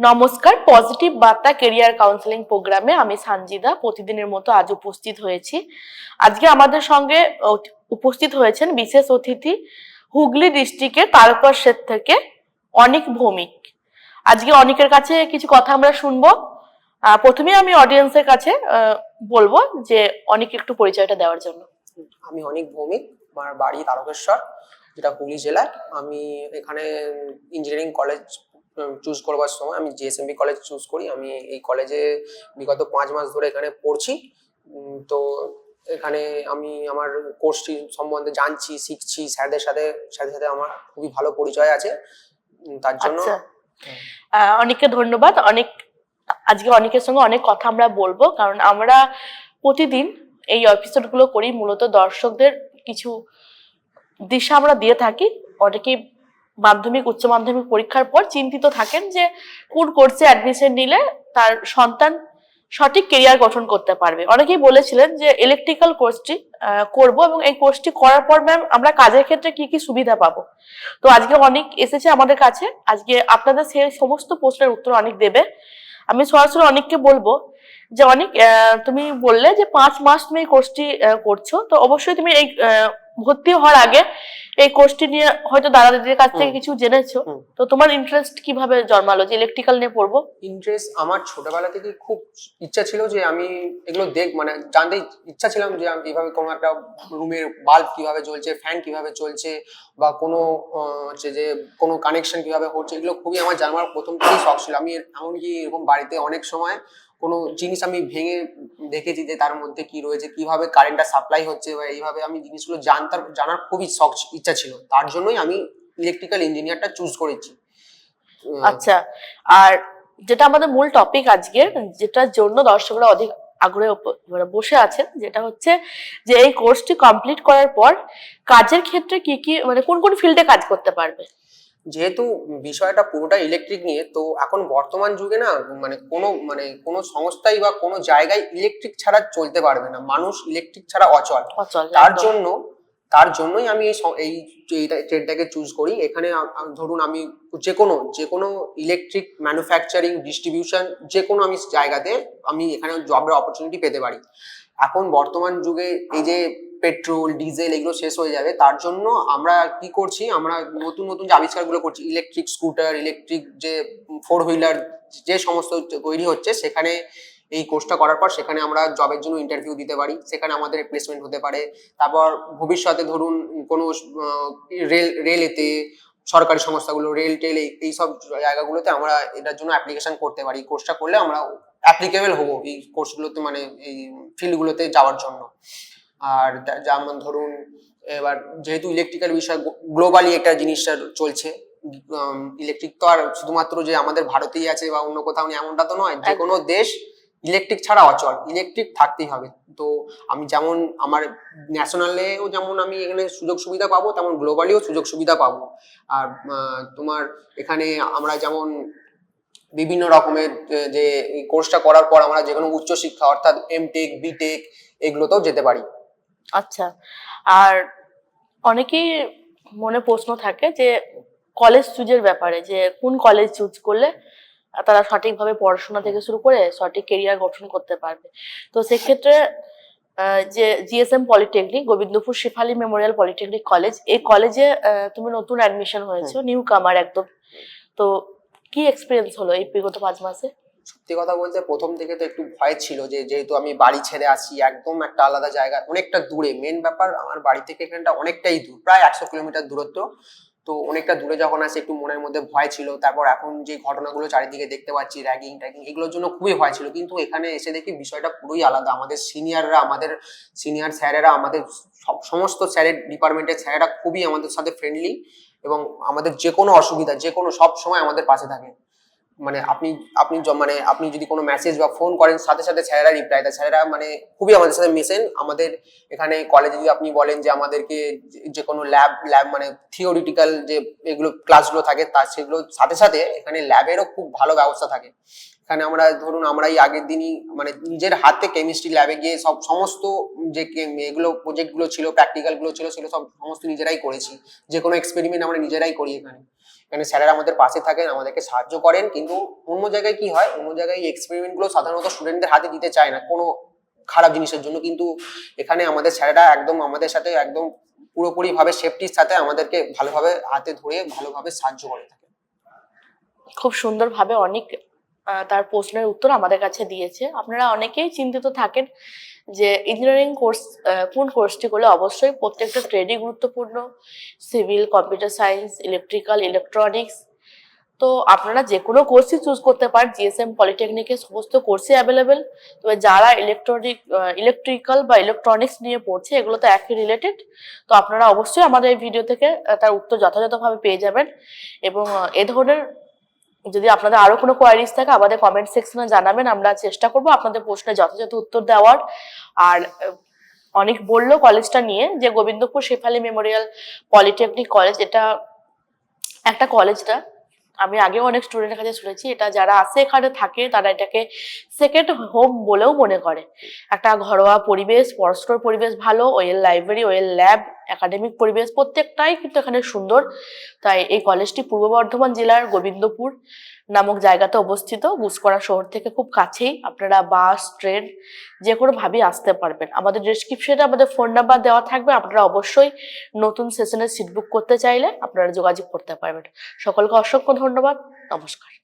নমস্কার পজিটিভ বার্তা career counselling প্রোগ্রামে আমি সানজিদা। প্রতিদিনের মতো আজ উপস্থিত হয়েছি। আজকে আমাদের সঙ্গে উপস্থিত হয়েছেন বিশেষ অতিথি হুগলি ডিস্ট্রিক্টের তারকেশ্বর থেকে অনিক ভৌমিক। আজকে অনিকের কাছে কিছু কথা আমরা শুনব। প্রথমে আমি অডিয়েন্সের কাছে বলব যে অনিক একটু পরিচয়টা দেওয়ার জন্য। আমি অনেক ভৌমিক, আমার বাড়ি তারকেশ্বর, যেটা হুগলি জেলায় আমি এখানে ইঞ্জিনিয়ারিং কলেজ চুজ করবার সময় আমি জিএসএমবি কলেজ চুজ করি। আমি এই কলেজে বিগত পাঁচ মাস ধরে এখানে পড়ছি। তো এখানে আমি আমার কোর্সটি সম্বন্ধে জানছি শিখছি। স্যারদের সাথে সাথে সাথে আমার খুবই ভালো পরিচয় আছে। তার জন্য আচ্ছা। অনেককে ধন্যবাদ। অনেক আজকে অনেকের সঙ্গে অনেক কথা আমরা বলব। কারণ আমরা প্রতিদিন এই এপিসোডগুলো করি। মূলত দর্শকদের কিছু দিশা আমরা দিয়ে থাকি। অনেকেই মাধ্যমিক, উচ্চ মাধ্যমিক পরীক্ষার পর চিন্তিত থাকেন যে কোন কোর্সে অ্যাডমিশন নিলে তার সন্তান সঠিক কেরিয়ার গঠন করতে পারবে। অনেকেই বলেছিলেন যে ইলেকট্রিক্যাল কোর্সটি করব এবং এই কোর্সটি করার পর ম্যাম আমরা কাজের ক্ষেত্রে কি কি সুবিধা পাবো। তো আজকে অনেক এসেছে আমাদের কাছে। আজকে আপনাদের সেই সমস্ত প্রশ্নের উত্তর অনেক দেবে। আমি সরাসরি অনেককে বলব যে অনেক তুমি বললে যে পাঁচ মাস তুমি এই কোর্সটি করছ। তো অবশ্যই তুমি এই ভর্তি হওয়ার আগে এই কোর্সটি নিয়ে হয়তো দাদা দিদির কাছ থেকে কিছু জেনেছো। তো তোমার ইন্টারেস্ট কীভাবে জন্মালো? যে ইলেকট্রিক্যাল নিয়ে পড়ব। ইন্টারেস্ট আমার ছোটবেলা থেকে খুব ইচ্ছা ছিল যে আমি এগুলো দেখ মানে জানতে ইচ্ছা ছিলাম যে আমি এইভাবে কোনো একটা রুমের বাল্ব কীভাবে জ্বলছে ফ্যান কীভাবে চলছে বা কোনো হচ্ছে যে কোনো কানেকশন কীভাবে হচ্ছে এগুলো খুবই আমার জানার প্রথম থেকেই শখ ছিল। আমি এমনকি এরকম বাড়িতে অনেক সময় কোনো জিনিস আমি ভেঙে দেখেছি যে তার মধ্যে কি রয়েছে, কীভাবে কারেন্টটা সাপ্লাই হচ্ছে বা এইভাবে আমি জিনিসগুলো জানতার, জানার খুবই শখ, ইচ্ছা ছিল। তার জন্যই আমি ইলেকট্রিক্যাল ইঞ্জিনিয়ারটা চুজ করেছি। আচ্ছা আর যেটা আমাদের মূল টপিক আজকের, যেটার জন্য দর্শকরা অধিক আগ্রহে মানে বসে আছেন, যেটা হচ্ছে যে এই কোর্সটি কমপ্লিট করার পর কাজের ক্ষেত্রে কি কি মানে কোন কোন ফিল্ডে কাজ করতে পারবে? যেহেতু বিষয়টা পুরোটা ইলেকট্রিক নিয়ে তো এখন বর্তমান যুগে না মানে কোনো মানে কোনো সংস্থাই বা কোনো জায়গায় ইলেকট্রিক ছাড়া চলতে পারবে না। মানুষ ইলেকট্রিক ছাড়া অচল। তার জন্য তার জন্যই আমি এই এই ট্রেডটাকে চুজ করি। এখানে ধরুন আমি যে কোনো যে কোনো ইলেকট্রিক ম্যানুফ্যাকচারিং ডিস্ট্রিবিউশন যে কোনো আমি জায়গাতে আমি এখানে জবের অপরচুনিটি পেতে পারি। এখন বর্তমান যুগে এই যে পেট্রোল, ডিজেল এগুলো শেষ হয়ে যাবে। তার জন্য আমরা কি করছি, আমরা নতুন নতুন যে আবিষ্কারগুলো করছি ইলেকট্রিক স্কুটার ইলেকট্রিক যে ফোর হুইলার যে সমস্ত তৈরি হচ্ছে, সেখানে এই কোর্সটা করার পর সেখানে আমরা জবের জন্য ইন্টারভিউ দিতে পারি। সেখানে আমাদের প্লেসমেন্ট হতে পারে। তারপর ভবিষ্যতে ধরুন কোনো রেল রেলেতে সরকারি সংস্থাগুলো রেল টেল এই সব জায়গাগুলোতে আমরা এটার জন্য অ্যাপ্লিকেশন করতে পারি। কোর্সটা করলে আমরা অ্যাপ্লিকেবল হব এই কোর্সগুলোতে মানে এই ফিল্ডগুলোতে যাওয়ার জন্য। আর যেমন ধরুন এবার যেহেতু ইলেকট্রিক্যাল বিষয় গ্লোবালি একটা জিনিসটা চলছে ইলেকট্রিক তো আর শুধুমাত্র যে আমাদের ভারতেই আছে বা অন্য কোথাও নেই এমনটা তো নয় যে কোনো দেশ ইলেকট্রিক ছাড়া অচল ইলেকট্রিক থাকতেই হবে। তো আমি যেমন আমার ন্যাশনালেও যেমন আমি এখানে সুযোগ সুবিধা পাবো তেমন গ্লোবালিও সুযোগ সুবিধা পাবো। আর তোমার এখানে আমরা যেমন বিভিন্ন রকমের যে এই কোর্সটা করার পর আমরা যে কোনো উচ্চশিক্ষা অর্থাৎ এম এমটেক বিটেক এগুলোতেও যেতে পারি। আচ্ছা আর অনেকেই মনে প্রশ্ন থাকে যে কলেজ চুজের ব্যাপারে যে কোন কলেজ চুজ করলে তারা সঠিকভাবে পড়াশোনা থেকে শুরু করে সঠিক কেরিয়ার গঠন করতে পারবে। তো সেক্ষেত্রে যে GSM polytechnic Gobindapur Shefali memorial polytechnic college এই কলেজে তুমি নতুন অ্যাডমিশন হয়েছো নিউ কামার একদম। তো কি এক্সপিরিয়েন্স হলো এই বিগত পাঁচ মাসে? সত্যি কথা বলতে প্রথম থেকে তো একটু ভয় ছিল যে, যেহেতু আমি বাড়ি ছেড়ে আসি, একদম একটা আলাদা জায়গা, অনেকটা দূরে। মেন ব্যাপার, আমার বাড়ি থেকে এখানটা অনেকটাই দূর, প্রায় একশো কিলোমিটার দূরত্ব। তো অনেকটা দূরে যখন আসি, একটু মনের মধ্যে ভয় ছিল। তারপর এখন যে ঘটনাগুলো চারিদিকে দেখতে পাচ্ছি র্যাগিং ট্যাগিং এগুলোর জন্য খুবই ভয় ছিল। কিন্তু এখানে এসে দেখি বিষয়টা পুরোই আলাদা। আমাদের সিনিয়ররা আমাদের সিনিয়র স্যারেরা আমাদের সব, সমস্ত স্যারের ডিপার্টমেন্টের স্যারেরা খুবই আমাদের সাথে ফ্রেন্ডলি এবং আমাদের যে কোনো অসুবিধা যে কোনো সব সময় আমাদের পাশে থাকে। মানে আপনি আপনি মানে আপনি যদি কোনো মেসেজ বা ফোন করেন, সাথে সাথে স্যারেরা রিপ্লাই দেয়। স্যারেরা মানে খুবই আমাদের সাথে মেশেন। আমাদের এখানে কলেজে যদি আপনি বলেন যে আমাদেরকে যে- কোনো ল্যাব ল্যাব মানে থিওরিটিক্যাল যে এগুলো ক্লাসগুলো থাকে তার সেগুলো সাথে সাথে এখানে ল্যাবেরও খুব ভালো ব্যবস্থা থাকে। এখানে আমরা ধরুন আমরা এই আগের দিনই মানে নিজের হাতে কেমিস্ট্রি ল্যাবে গিয়ে সব সমস্ত যে এগুলো প্রজেক্টগুলো ছিল প্র্যাকটিক্যালগুলো ছিল, সেগুলো সব সমস্ত নিজেরাই করেছি। যে কোনো এক্সপেরিমেন্ট আমরা নিজেরাই করি এখানে। এখানে স্যারেরা আমাদের পাশে থাকেন, আমাদেরকে সাহায্য করেন, কিন্তু অন্য জায়গায় কি হয়? অন্য জায়গায় এই এক্সপেরিমেন্টগুলো সাধারণত স্টুডেন্টদের হাতে দিতে চায় না। কোনো খারাপ জিনিসের জন্য। কিন্তু এখানে আমাদের স্যারেরা একদম আমাদের সাথে একদম পুরোপুরি ভাবে সেফটির সাথে আমাদেরকে ভালোভাবে হাতে ধরে, ভালোভাবে সাহায্য করে থাকে খুব সুন্দরভাবে অনেক তার প্রশ্নের উত্তর আমাদের কাছে দিয়েছে। আপনারা অনেকেই চিন্তিত থাকেন যে ইঞ্জিনিয়ারিং কোর্স কোন কোর্সটি করলে অবশ্যই প্রত্যেকটা ট্রেডই গুরুত্বপূর্ণ। Civil computer science electrical electronics তো আপনারা যে কোনো কোর্সই চুজ করতে পারেন। জিএসএম পলিটেকনিকের সমস্ত কোর্সই অ্যাভেলেবেল তবে যারা ইলেকট্রনিক ইলেকট্রিক্যাল বা ইলেকট্রনিক্স নিয়ে পড়ছে, এগুলো তো একই রিলেটেড তো আপনারা অবশ্যই আমাদের এই ভিডিও থেকে তার উত্তর যথাযথভাবে পেয়ে যাবেন। এবং এ ধরনের যদি আপনাদের আরও কোনো কোয়ারিজ থাকে, আমাদের কমেন্ট সেকশনে জানাবেন, আমরা চেষ্টা করব আপনাদের প্রশ্নের যথাযথ উত্তর দেওয়ার। আর অনেক বলল কলেজটা নিয়ে যে Gobindapur Shefali memorial polytechnic college এটা একটা কলেজটা আমি আগেও অনেক স্টুডেন্টের কাছে শুনেছি, এটা যারা আসে এখানে থাকে, তারা এটাকে সেকেন্ড হোম বলেও মনে করে। একটা ঘরোয়া পরিবেশ পড়াশোনার পরিবেশ ভালো, well library well lab academic পরিবেশ প্রত্যেকটাই কিন্তু এখানে সুন্দর। তাই এই কলেজটি পূর্ব বর্ধমান জেলার গোবিন্দপুর নামক জায়গাতে অবস্থিত। গুসকরা শহর থেকে খুব কাছেই। আপনারা বাস, ট্রেন যে কোনো ভাবেই আসতে পারবেন। আমাদের ডিসক্রিপশনে আমাদের ফোন নাম্বার দেওয়া থাকবে। আপনারা অবশ্যই নতুন সেশনের সিট বুক করতে চাইলে আপনারা যোগাযোগ করতে পারবেন। সকলকে অসংখ্য ধন্যবাদ। নমস্কার।